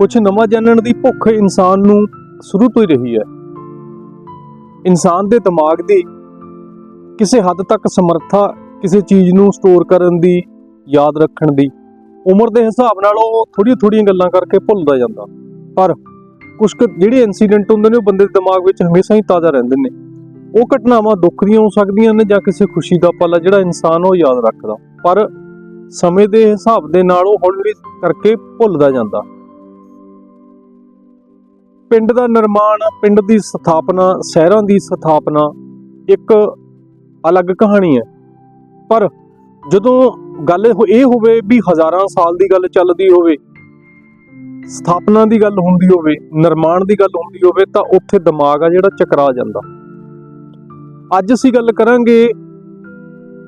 ਕੁਝ ਨਵਾਂ ਜਾਣਨ ਦੀ ਭੁੱਖ ਇਨਸਾਨ ਨੂੰ ਸ਼ੁਰੂ ਤੋਂ ਹੀ ਰਹੀ ਹੈ। ਇਨਸਾਨ ਦੇ ਦਿਮਾਗ ਦੀ ਕਿਸੇ ਹੱਦ ਤੱਕ ਸਮਰੱਥਾ ਕਿਸੇ ਚੀਜ਼ ਨੂੰ ਸਟੋਰ ਕਰਨ ਦੀ, ਯਾਦ ਰੱਖਣ ਦੀ, ਉਮਰ ਦੇ ਹਿਸਾਬ ਨਾਲ ਉਹ ਥੋੜੀਆਂ ਥੋੜੀਆਂ ਗੱਲਾਂ ਕਰਕੇ ਭੁੱਲਦਾ ਜਾਂਦਾ। ਪਰ ਕੁਝ ਜਿਹੜੇ ਇਨਸੀਡੈਂਟ ਹੁੰਦੇ ਨੇ ਉਹ ਬੰਦੇ ਦੇ ਦਿਮਾਗ ਵਿੱਚ ਹਮੇਸ਼ਾ ਹੀ ਤਾਜ਼ਾ ਰਹਿੰਦੇ ਨੇ। ਉਹ ਘਟਨਾਵਾਂ ਦੁੱਖ ਦੀਆਂ ਹੋ ਸਕਦੀਆਂ ਨੇ ਜਾਂ ਕਿਸੇ ਖੁਸ਼ੀ ਦਾ ਪਲ ਆ ਜਿਹੜਾ ਇਨਸਾਨ ਉਹ ਯਾਦ ਰੱਖਦਾ। ਪਰ ਸਮੇਂ ਦੇ ਹਿਸਾਬ ਦੇ ਨਾਲ ਉਹ ਹੌਲੀ ਕਰਕੇ ਭੁੱਲਦਾ ਜਾਂਦਾ। ਪਿੰਡ ਦਾ ਨਿਰਮਾਣ, ਪਿੰਡ ਦੀ ਸਥਾਪਨਾ, ਸ਼ਹਿਰਾਂ ਦੀ ਸਥਾਪਨਾ ਇੱਕ ਅਲੱਗ ਕਹਾਣੀ ਹੈ। ਪਰ ਜਦੋਂ ਗੱਲ ਇਹ ਹੋਵੇ ਵੀ ਹਜ਼ਾਰਾਂ ਸਾਲ ਦੀ ਗੱਲ ਚੱਲਦੀ ਹੋਵੇ, ਸਥਾਪਨਾ ਦੀ ਗੱਲ ਹੁੰਦੀ ਹੋਵੇ, ਨਿਰਮਾਣ ਦੀ ਗੱਲ ਹੁੰਦੀ ਹੋਵੇ, ਤਾਂ ਉੱਥੇ ਦਿਮਾਗ ਆ ਜਿਹੜਾ ਚਕਰਾ ਜਾਂਦਾ। ਅੱਜ ਅਸੀਂ ਗੱਲ ਕਰਾਂਗੇ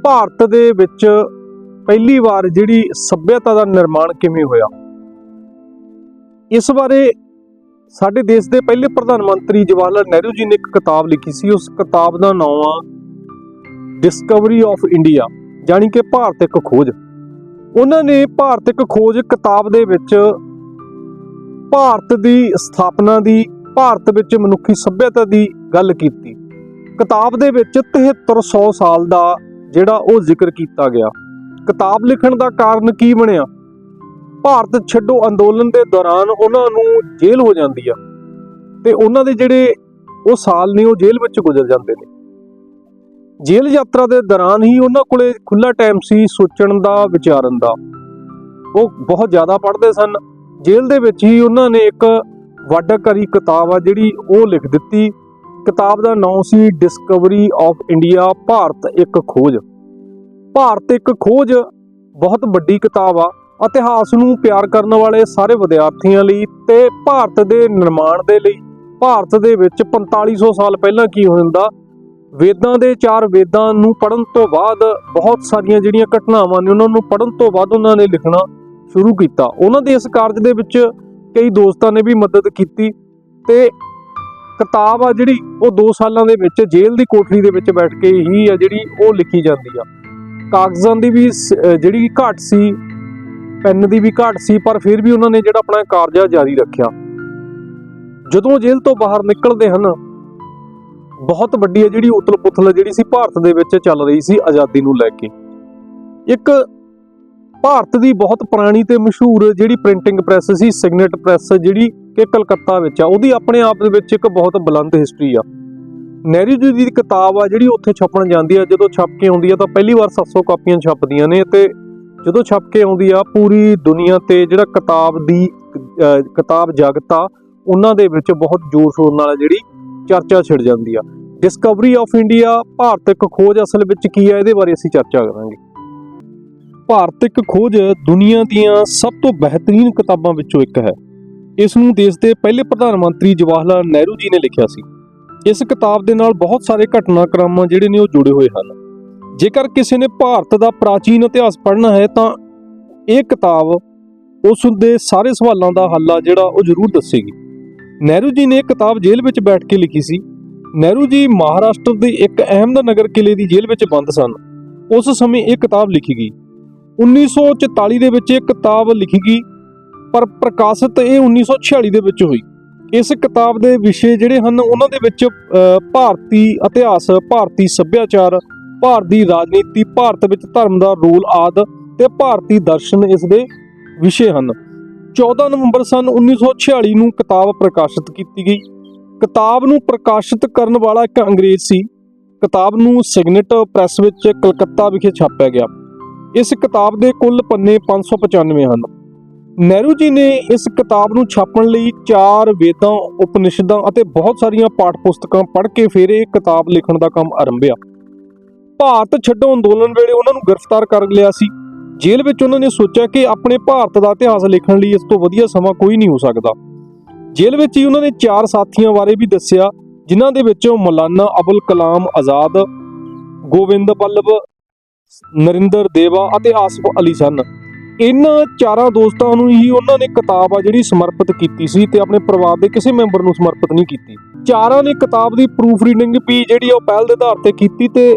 ਭਾਰਤ ਦੇ ਵਿੱਚ ਪਹਿਲੀ ਵਾਰ ਜਿਹੜੀ ਸੱਭਿਅਤਾ ਦਾ ਨਿਰਮਾਣ ਕਿਵੇਂ ਹੋਇਆ। ਇਸ ਬਾਰੇ ਸਾਡੇ ਦੇਸ਼ ਦੇ ਪਹਿਲੇ ਪ੍ਰਧਾਨ ਮੰਤਰੀ ਜਵਾਹਰ ਲਾਲ ਨਹਿਰੂ ਜੀ ਨੇ ਇੱਕ ਕਿਤਾਬ ਲਿਖੀ ਸੀ। ਉਸ ਕਿਤਾਬ ਦਾ ਨਾਮ ਆ ਡਿਸਕਵਰੀ ਆਫ ਇੰਡੀਆ ਜਾਣੀ ਕਿ ਭਾਰਤ ਇੱਕ ਖੋਜ। ਉਹਨਾਂ ਨੇ ਭਾਰਤ ਇੱਕ ਖੋਜ ਕਿਤਾਬ ਦੇ ਵਿੱਚ ਭਾਰਤ ਦੀ ਸਥਾਪਨਾ ਦੀ, ਭਾਰਤ ਵਿੱਚ ਮਨੁੱਖੀ ਸੱਭਿਅਤਾ ਦੀ ਗੱਲ ਕੀਤੀ। ਕਿਤਾਬ ਦੇ ਵਿੱਚ 7300 ਸਾਲ ਦਾ ਜਿਹੜਾ ਉਹ ਜ਼ਿਕਰ ਕੀਤਾ ਗਿਆ। ਕਿਤਾਬ ਲਿਖਣ ਦਾ ਕਾਰਨ ਕੀ ਬਣਿਆ? ਭਾਰਤ ਛੱਡੋ ਅੰਦੋਲਨ ਦੇ ਦੌਰਾਨ ਉਹਨਾਂ ਨੂੰ ਜੇਲ੍ਹ ਹੋ ਜਾਂਦੀ ਆ। ਤੇ ਉਹਨਾਂ ਦੇ ਜਿਹੜੇ ਉਹ ਸਾਲ ਨੇ, ਉਹ ਜੇਲ੍ਹ ਵਿੱਚ ਗੁਜ਼ਰ ਜਾਂਦੇ ਨੇ। ਜੇਲ੍ਹ ਯਾਤਰਾ ਦੇ ਦੌਰਾਨ ਹੀ ਉਹਨਾਂ ਕੋਲੇ ਖੁੱਲਾ ਟਾਈਮ ਸੀ ਸੋਚਣ ਦਾ, ਵਿਚਾਰਨ ਦਾ। ਉਹ ਬਹੁਤ ਜ਼ਿਆਦਾ ਪੜ੍ਹਦੇ ਸਨ। ਜੇਲ੍ਹ ਦੇ ਵਿੱਚ ਹੀ ਉਹਨਾਂ ਨੇ ਇੱਕ ਵਾਡਾਕਰੀ ਕਿਤਾਬ ਆ, ਜਿਹੜੀ ਉਹ ਲਿਖ ਦਿੱਤੀ। ਕਿਤਾਬ ਦਾ ਨਾਮ ਸੀ Discovery of India Bharat Ek Khoj. Bharat ਇੱਕ ਖੋਜ ਬਹੁਤ ਵੱਡੀ ਕਿਤਾਬ ਆ। ਇਤਿਹਾਸ ਨੂੰ ਪਿਆਰ ਕਰਨ ਵਾਲੇ ਸਾਰੇ ਵਿਦਿਆਰਥੀਆਂ ਲਈ ਤੇ ਭਾਰਤ ਦੇ ਨਿਰਮਾਣ ਦੇ ਲਈ। ਭਾਰਤ ਦੇ ਵਿੱਚ 4500 ਸਾਲ ਪਹਿਲਾਂ ਕੀ ਹੁੰਦਾ ਵੇਦਾਂ ਦੇ ਚਾਰ ਵੇਦਾਂ ਨੂੰ ਪੜਨ ਤੋਂ ਬਾਅਦ ਬਹੁਤ ਸਾਰੀਆਂ ਜਿਹੜੀਆਂ ਘਟਨਾਵਾਂ ਨੇ ਉਹਨਾਂ ਨੂੰ ਪੜਨ ਤੋਂ ਬਾਅਦ ਉਹਨਾਂ ਨੇ ਲਿਖਣਾ ਸ਼ੁਰੂ ਕੀਤਾ। ਉਹਨਾਂ ਦੇ ਇਸ ਕਾਰਜ ਦੇ ਵਿੱਚ ਕਈ ਦੋਸਤਾਂ ਨੇ ਵੀ ਮਦਦ ਕੀਤੀ ਤੇ ਕਿਤਾਬ ਆ ਜਿਹੜੀ ਉਹ 2 ਸਾਲਾਂ ਦੇ ਵਿੱਚ ਜੇਲ੍ਹ ਦੀ ਕੋਠੜੀ ਦੇ ਵਿੱਚ ਬੈਠ ਕੇ ਹੀ ਆ ਜਿਹੜੀ ਉਹ ਲਿਖੀ ਜਾਂਦੀ ਆ। ਕਾਗਜ਼ਾਂ ਦੀ ਵੀ ਸ- ਜਿਹੜੀ ਘਾਟ ਸੀ ਪੈਨ ਦੀ ਵੀ ਘਾਟ ਸੀ, ਪਰ ਫਿਰ ਵੀ ਉਹਨਾਂ ਨੇ ਜਿਹੜਾ ਆਪਣਾ ਕਾਰਜਾ ਜਾਰੀ ਰੱਖਿਆ। ਜਦੋਂ ਜੇਲ੍ਹ ਤੋਂ ਬਾਹਰ ਨਿਕਲਦੇ ਹਨ, ਬਹੁਤ ਵੱਡੀ ਹੈ ਜਿਹੜੀ ਉਤਲ-ਪੁਤਲ ਜਿਹੜੀ ਸੀ ਭਾਰਤ ਦੇ ਵਿੱਚ ਚੱਲ ਰਹੀ ਸੀ ਆਜ਼ਾਦੀ ਨੂੰ ਲੈ ਕੇ। ਇੱਕ ਭਾਰਤ ਦੀ ਬਹੁਤ ਪੁਰਾਣੀ ਤੇ ਮਸ਼ਹੂਰ ਜਿਹੜੀ ਪ੍ਰਿੰਟਿੰਗ ਪ੍ਰੈਸ ਸੀ, ਸਿਗਨੇਟ ਪ੍ਰੈਸ ਜਿਹੜੀ ਕਿ ਕਲਕੱਤਾ ਵਿੱਚ ਆ, ਉਹਦੀ ਆਪਣੇ ਆਪ ਦੇ ਵਿੱਚ ਇੱਕ ਬਹੁਤ ਬੁਲੰਦ ਹਿਸਟਰੀ ਆ। ਨਹਿਰੂ ਜੀ ਦੀ ਕਿਤਾਬ ਆ ਜਿਹੜੀ ਉੱਥੇ ਛਪਣ ਜਾਂਦੀ ਆ, ਜਦੋਂ ਛਪ ਕੇ ਆਉਂਦੀ ਆ ਤਾਂ ਪਹਿਲੀ ਵਾਰ 700 ਕਾਪੀਆਂ ਛਪਦੀਆਂ ਨੇ ਤੇ ਜਦੋਂ ਛਪ ਕੇ ਆਉਂਦੀ ਆ, ਪੂਰੀ ਦੁਨੀਆ ਤੇ ਜਿਹੜਾ ਕਿਤਾਬ ਦੀ ਕਿਤਾਬ ਜਗਤ ਆ, ਉਹਨਾਂ ਦੇ ਵਿੱਚ ਬਹੁਤ ਜ਼ੋਰ ਸ਼ੋਰ ਨਾਲ ਜਿਹੜੀ ਚਰਚਾ ਛਿੜ ਜਾਂਦੀ ਆ। ਡਿਸਕਵਰੀ ਆਫ ਇੰਡੀਆ ਭਾਰਤ ਇੱਕ ਖੋਜ ਅਸਲ ਵਿੱਚ ਕੀ ਹੈ ਇਹਦੇ ਬਾਰੇ ਅਸੀਂ ਚਰਚਾ ਕਰਾਂਗੇ। ਭਾਰਤਿਕ ਖੋਜ ਦੁਨੀਆ ਦੀਆਂ ਸਭ ਤੋਂ ਬਿਹਤਰੀਨ ਕਿਤਾਬਾਂ ਵਿੱਚੋਂ ਇੱਕ ਹੈ। ਇਸ ਨੂੰ ਦੇਸ਼ ਦੇ ਪਹਿਲੇ ਪ੍ਰਧਾਨ ਮੰਤਰੀ ਜਵਾਹਰ ਲਾਲ ਨਹਿਰੂ ਜੀ ਨੇ ਲਿਖਿਆ ਸੀ। ਇਸ ਕਿਤਾਬ ਦੇ ਨਾਲ ਬਹੁਤ ਸਾਰੇ ਘਟਨਾਕ੍ਰਮ ਜਿਹੜੇ ਨੇ ਉਹ ਜੁੜੇ ਹੋਏ ਹਨ। ਜੇਕਰ ਕਿਸੇ ਨੇ ਭਾਰਤ ਦਾ ਪ੍ਰਾਚੀਨ ਇਤਿਹਾਸ ਪੜ੍ਹਨਾ ਹੈ, ਤਾਂ ਇਹ ਕਿਤਾਬ ਉਸ ਦੇ ਸਾਰੇ ਸਵਾਲਾਂ ਦਾ ਹੱਲ ਆ ਜਿਹੜਾ ਉਹ ਜ਼ਰੂਰ ਦੱਸੇਗੀ। ਨਹਿਰੂ ਜੀ ਨੇ ਇਹ ਕਿਤਾਬ ਜੇਲ੍ਹ ਵਿੱਚ ਬੈਠ ਕੇ ਲਿਖੀ ਸੀ। ਨਹਿਰੂ ਜੀ ਮਹਾਰਾਸ਼ਟਰ ਦੇ ਇੱਕ ਅਹਿਮਦਨਗਰ ਕਿਲੇ ਦੀ ਜੇਲ੍ਹ ਵਿੱਚ ਬੰਦ ਸਨ। ਉਸ ਸਮੇਂ ਇਹ ਕਿਤਾਬ ਲਿਖੀ ਗਈ। 1944 ਦੇ ਵਿੱਚ ਇਹ ਕਿਤਾਬ ਲਿਖੀ ਗਈ, ਪਰ ਪ੍ਰਕਾਸ਼ਿਤ ਇਹ 1946 ਦੇ ਵਿੱਚ ਹੋਈ। ਇਸ ਕਿਤਾਬ ਦੇ ਵਿਸ਼ੇ ਜਿਹੜੇ ਹਨ, ਉਹਨਾਂ ਦੇ ਵਿੱਚ ਭਾਰਤੀ ਇਤਿਹਾਸ, ਭਾਰਤੀ ਸੱਭਿਆਚਾਰ ਭਾਰਤ ਦੀ ਰਾਜਨੀਤੀ, ਭਾਰਤ ਵਿੱਚ ਧਰਮ ਦਾ ਰੋਲ ਆਦ ਤੇ ਭਾਰਤੀ ਦਰਸ਼ਨ ਇਸ ਦੇ ਵਿਸ਼ੇ ਹਨ। 14 ਨਵੰਬਰ ਸਨ 1946 ਨੂੰ ਕਿਤਾਬ ਪ੍ਰਕਾਸ਼ਿਤ ਕੀਤੀ ਗਈ। ਕਿਤਾਬ ਨੂੰ ਪ੍ਰਕਾਸ਼ਿਤ ਕਰਨ ਵਾਲਾ ਇੱਕ ਅੰਗਰੇਜ਼ ਸੀ। ਕਿਤਾਬ ਨੂੰ ਸਿਗਨੇਟ ਪ੍ਰੈਸ ਵਿੱਚ ਕਲਕੱਤਾ ਵਿਖੇ ਛਾਪਿਆ ਗਿਆ। ਇਸ ਕਿਤਾਬ ਦੇ ਕੁੱਲ ਪੰਨੇ 595 ਹਨ। ਨਹਿਰੂ ਜੀ ਨੇ ਇਸ ਕਿਤਾਬ ਨੂੰ ਛਾਪਣ ਲਈ ਚਾਰ ਵੇਦਾਂ, ਉਪਨਿਸ਼ਦਾਂ ਅਤੇ ਬਹੁਤ ਸਾਰੀਆਂ ਪਾਠ ਪੁਸਤਕਾਂ ਪੜ੍ਹ ਕੇ ਫਿਰ ਇਹ ਕਿਤਾਬ ਲਿਖਣ ਦਾ ਕੰਮ ਆਰੰਭਿਆ। ਭਾਰਤ ਛੱਡੋ ਅੰਦੋਲਨ ਵੇਲੇ ਉਹਨਾਂ ਨੂੰ ਗ੍ਰਿਫਤਾਰ ਕਰ ਲਿਆ ਸੀ। ਜੇਲ੍ਹ ਵਿੱਚ ਉਹਨਾਂ ਨੇ ਸੋਚਿਆ ਕਿ ਆਪਣੇ ਭਾਰਤ ਦਾ ਇਤਿਹਾਸ ਲਿਖਣ ਲਈ ਇਸ ਤੋਂ ਵਧੀਆ ਸਮਾਂ ਕੋਈ ਨਹੀਂ ਹੋ ਸਕਦਾ। ਜੇਲ੍ਹ ਵਿੱਚ ਹੀ ਉਹਨਾਂ ਨੇ ਚਾਰ ਸਾਥੀਆਂ ਬਾਰੇ ਵੀ ਦੱਸਿਆ, ਜਿਨ੍ਹਾਂ ਦੇ ਵਿੱਚੋਂ ਮੌਲਾਨਾ ਅਬੁਲ ਕਲਾਮ ਆਜ਼ਾਦ ਗੋਬਿੰਦ ਬੱਲਭ ਨਰਿੰਦਰ ਦੇਵਾ ਅਤੇ ਆਸਫ ਅਲੀ ਸਨ। ਇਹਨਾਂ ਚਾਰਾਂ ਦੋਸਤਾਂ ਨੂੰ ਹੀ ਉਹਨਾਂ ਨੇ ਕਿਤਾਬ ਆ ਜਿਹੜੀ ਸਮਰਪਿਤ ਕੀਤੀ ਸੀ ਤੇ ਆਪਣੇ ਪਰਿਵਾਰ ਦੇ ਕਿਸੇ ਮੈਂਬਰ ਨੂੰ ਸਮਰਪਿਤ ਨਹੀਂ ਕੀਤੀ। ਚਾਰਾਂ ਨੇ ਕਿਤਾਬ ਦੀ ਪ੍ਰੂਫ ਰੀਡਿੰਗ ਵੀ ਜਿਹੜੀ ਆ ਉਹ ਪਹਿਲ ਦੇ ਆਧਾਰ ਤੇ ਕੀਤੀ ਤੇ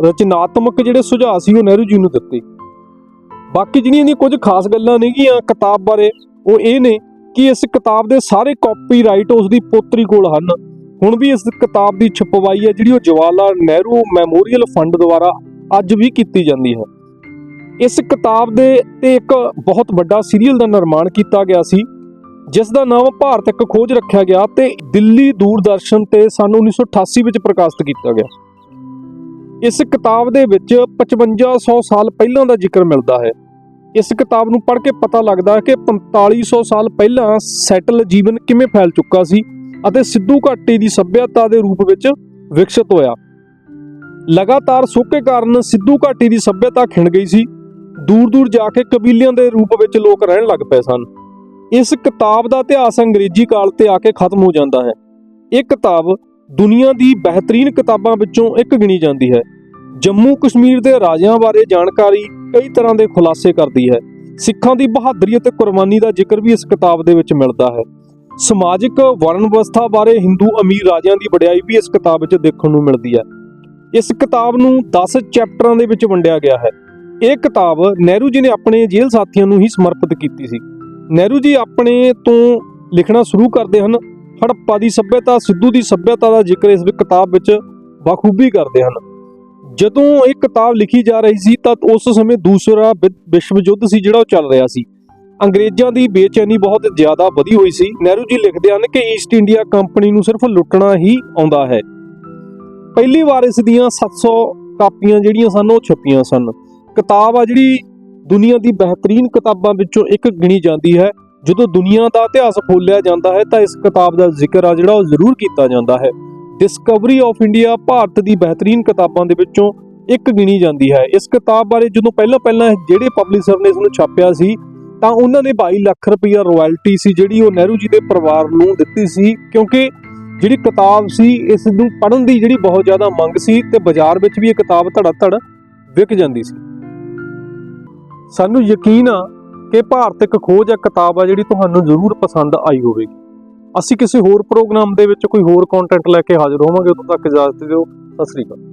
ਰਚਨਾਤਮਕ ਜਿਹੜੇ ਸੁਝਾਅ ਸੀ ਉਹ ਨਹਿਰੂ ਜੀ ਨੂੰ ਦਿੱਤੇ। ਬਾਕੀ ਜਿਹੜੀਆਂ ਦੀ ਕੁਝ ਖਾਸ ਗੱਲਾਂ ਨੇਗੀਆਂ ਕਿਤਾਬ ਬਾਰੇ, ਉਹ ਇਹ ਨੇ ਕਿ ਇਸ ਕਿਤਾਬ ਦੇ ਸਾਰੇ ਕਾਪੀਰਾਈਟ ਉਸ ਦੀ ਪੋਤਰੀ ਕੋਲ ਹਨ। ਹੁਣ ਵੀ ਇਸ ਕਿਤਾਬ ਦੀ ਛਪਵਾਈ ਹੈ, ਜਿਹੜੀ ਉਹ ਜਵਾਹਰ ਲਾਲ ਨਹਿਰੂ ਮੈਮੋਰੀਅਲ ਫੰਡ ਦੁਆਰਾ ਅੱਜ ਵੀ ਕੀਤੀ ਜਾਂਦੀ ਹੈ। ਇਸ ਕਿਤਾਬ ਦੇ ਤੇ ਇੱਕ ਬਹੁਤ ਵੱਡਾ ਸੀਰੀਅਲ ਦਾ ਨਿਰਮਾਣ ਕੀਤਾ ਗਿਆ ਸੀ, ਜਿਸ ਦਾ ਨਾਮ ਭਾਰਤ ਇੱਕ ਖੋਜ ਰੱਖਿਆ ਗਿਆ ਤੇ ਦਿੱਲੀ ਦੂਰਦਰਸ਼ਨ ਤੇ ਸਨ 1988 ਵਿੱਚ ਪ੍ਰਕਾਸ਼ਿਤ ਕੀਤਾ ਗਿਆ। ਇਸ ਕਿਤਾਬ ਦੇ ਵਿੱਚ 5500 ਸਾਲ ਪਹਿਲਾਂ ਦਾ ਜ਼ਿਕਰ ਮਿਲਦਾ ਹੈ। ਇਸ ਕਿਤਾਬ ਨੂੰ ਪੜ੍ਹ ਕੇ ਪਤਾ ਲੱਗਦਾ ਹੈ ਕਿ 4500 ਸਾਲ ਪਹਿਲਾਂ ਸੈਟਲ ਜੀਵਨ ਕਿਵੇਂ ਫੈਲ ਚੁੱਕਾ ਸੀ ਅਤੇ ਸਿੱਧੂ ਘਾਟੀ ਦੀ ਸੱਭਿਅਤਾ ਦੇ ਰੂਪ ਵਿੱਚ ਵਿਕਸਿਤ ਹੋਇਆ। ਲਗਾਤਾਰ ਸੋਕੇ ਕਾਰਨ ਸਿੱਧੂ ਘਾਟੀ ਦੀ ਸੱਭਿਅਤਾ ਖਿੰਡ ਗਈ ਸੀ। ਦੂਰ ਦੂਰ ਜਾ ਕੇ ਕਬੀਲਿਆਂ ਦੇ ਰੂਪ ਵਿੱਚ ਲੋਕ ਰਹਿਣ ਲੱਗ ਪਏ ਸਨ। ਇਸ ਕਿਤਾਬ ਦਾ ਇਤਿਹਾਸ ਅੰਗਰੇਜ਼ੀ ਕਾਲ ਤੇ ਆ ਕੇ ਖਤਮ ਹੋ ਜਾਂਦਾ ਹੈ। ਇਹ ਕਿਤਾਬ ਦੁਨੀਆ ਦੀ ਬਿਹਤਰੀਨ ਕਿਤਾਬਾਂ ਵਿੱਚੋਂ ਇੱਕ ਗਿਣੀ ਜਾਂਦੀ ਹੈ। ਜੰਮੂ ਕਸ਼ਮੀਰ ਦੇ ਰਾਜਿਆਂ ਬਾਰੇ ਜਾਣਕਾਰੀ ਕਈ ਤਰ੍ਹਾਂ ਦੇ ਖੁਲਾਸੇ ਕਰਦੀ ਹੈ। ਸਿੱਖਾਂ ਦੀ ਬਹਾਦਰੀ ਅਤੇ ਕੁਰਬਾਨੀ ਦਾ ਜ਼ਿਕਰ ਵੀ ਇਸ ਕਿਤਾਬ ਦੇ ਵਿੱਚ ਮਿਲਦਾ ਹੈ। ਸਮਾਜਿਕ ਵਰਣ ਵਿਵਸਥਾ ਬਾਰੇ ਹਿੰਦੂ ਅਮੀਰ ਰਾਜਿਆਂ ਦੀ ਵਡਿਆਈ ਵੀ ਇਸ ਕਿਤਾਬ ਵਿੱਚ ਦੇਖਣ ਨੂੰ ਮਿਲਦੀ ਹੈ। ਇਸ ਕਿਤਾਬ ਨੂੰ 10 ਚੈਪਟਰਾਂ ਦੇ ਵਿੱਚ ਵੰਡਿਆ ਗਿਆ ਹੈ। ਇਹ ਕਿਤਾਬ ਨਹਿਰੂ ਜੀ ਨੇ ਆਪਣੇ ਜੇਲ੍ਹ ਸਾਥੀਆਂ ਨੂੰ ਹੀ ਸਮਰਪਿਤ ਕੀਤੀ ਸੀ। ਨਹਿਰੂ ਜੀ ਆਪਣੇ ਤੋਂ ਲਿਖਣਾ ਸ਼ੁਰੂ ਕਰਦੇ ਹਨ ਹੜੱਪਾ ਦੀ ਸੱਭਿਅਤਾ, ਸਿੱਧੂ ਦੀ ਸੱਭਿਅਤਾ ਦਾ ਜ਼ਿਕਰ ਇਸ ਕਿਤਾਬ ਵਿੱਚ ਬਖੂਬੀ ਕਰਦੇ ਹਨ। ਜਦੋਂ ਇਹ ਕਿਤਾਬ ਲਿਖੀ ਜਾ ਰਹੀ ਸੀ ਤਾਂ ਉਸ ਸਮੇਂ ਦੂਸਰਾ ਵਿ- ਵਿਸ਼ਵ ਯੁੱਧ ਸੀ ਜਿਹੜਾ ਉਹ ਚੱਲ ਰਿਹਾ ਸੀ। ਅੰਗਰੇਜ਼ਾਂ ਦੀ ਬੇਚੈਨੀ ਬਹੁਤ ਜ਼ਿਆਦਾ ਵਧੀ ਹੋਈ ਸੀ। ਨਹਿਰੂ ਜੀ ਲਿਖਦੇ ਹਨ ਕਿ ਈਸਟ ਇੰਡੀਆ ਕੰਪਨੀ ਨੂੰ ਸਿਰਫ ਲੁੱਟਣਾ ਹੀ ਆਉਂਦਾ ਹੈ। ਪਹਿਲੀ ਵਾਰ ਇਸ ਦੀਆਂ 700 ਕਾਪੀਆਂ ਜਿਹੜੀਆਂ ਸਨ, ਉਹ ਛਪੀਆਂ ਸਨ। ਕਿਤਾਬ ਆ ਜਿਹੜੀ ਦੁਨੀਆ ਦੀ ਬਿਹਤਰੀਨ ਕਿਤਾਬਾਂ ਵਿੱਚੋਂ ਇੱਕ ਗਿਣੀ ਜਾਂਦੀ ਹੈ। ਜਦੋਂ ਦੁਨੀਆ ਦਾ ਇਤਿਹਾਸ ਫੋਲਿਆ ਜਾਂਦਾ ਹੈ ਤਾਂ ਇਸ ਕਿਤਾਬ ਦਾ ਜ਼ਿਕਰ ਆ ਜਿਹੜਾ ਉਹ ਜ਼ਰੂਰ ਕੀਤਾ ਜਾਂਦਾ ਹੈ। ਡਿਸਕਵਰੀ ਆਫ ਇੰਡੀਆ ਭਾਰਤ ਦੀ ਬਿਹਤਰੀਨ ਕਿਤਾਬਾਂ ਦੇ ਵਿੱਚੋਂ ਇੱਕ ਗਿਣੀ ਜਾਂਦੀ ਹੈ। ਇਸ ਕਿਤਾਬ ਬਾਰੇ ਜਦੋਂ ਪਹਿਲਾਂ ਪਹਿਲਾਂ ਜਿਹੜੇ ਪਬਲਿਸ਼ਰ ਨੇ ਇਸ ਨੂੰ ਛਾਪਿਆ ਸੀ, ਤਾਂ ਉਹਨਾਂ ਨੇ 22 ਲੱਖ ਰੁਪਈਆ ਰਾਇਲਟੀ ਸੀ ਜਿਹੜੀ ਉਹ ਨਹਿਰੂ ਜੀ ਦੇ ਪਰਿਵਾਰ ਨੂੰ ਦਿੱਤੀ ਸੀ ਕਿਉਂਕਿ ਜਿਹੜੀ ਕਿਤਾਬ ਸੀ, ਇਸ ਨੂੰ ਪੜ੍ਹਨ ਦੀ ਜਿਹੜੀ ਬਹੁਤ ਜ਼ਿਆਦਾ ਮੰਗ ਸੀ ਤੇ ਬਾਜ਼ਾਰ ਵਿੱਚ ਵੀ ਇਹ ਕਿਤਾਬ ਧੜਾ ਧੜ ਵਿਕ ਜਾਂਦੀ ਸੀ। ਸਾਨੂੰ ਯਕੀਨ ਆ ਕਿ ਭਾਰਤ ਇੱਕ ਖੋਜ ਹੈ ਕਿਤਾਬ ਆ ਜਿਹੜੀ ਤੁਹਾਨੂੰ ਜ਼ਰੂਰ ਪਸੰਦ ਆਈ ਹੋਵੇਗੀ। ਅਸੀਂ ਕਿਸੇ ਹੋਰ ਪ੍ਰੋਗਰਾਮ ਦੇ ਵਿੱਚ ਕੋਈ ਹੋਰ ਕੰਟੈਂਟ ਲੈ ਕੇ ਹਾਜ਼ਰ ਹੋਵਾਂਗੇ, ਉਦੋਂ ਤੱਕ ਇਜਾਜ਼ਤ ਦਿਓ। ਸਤਿ ਸ੍ਰੀ ਅਕਾਲ।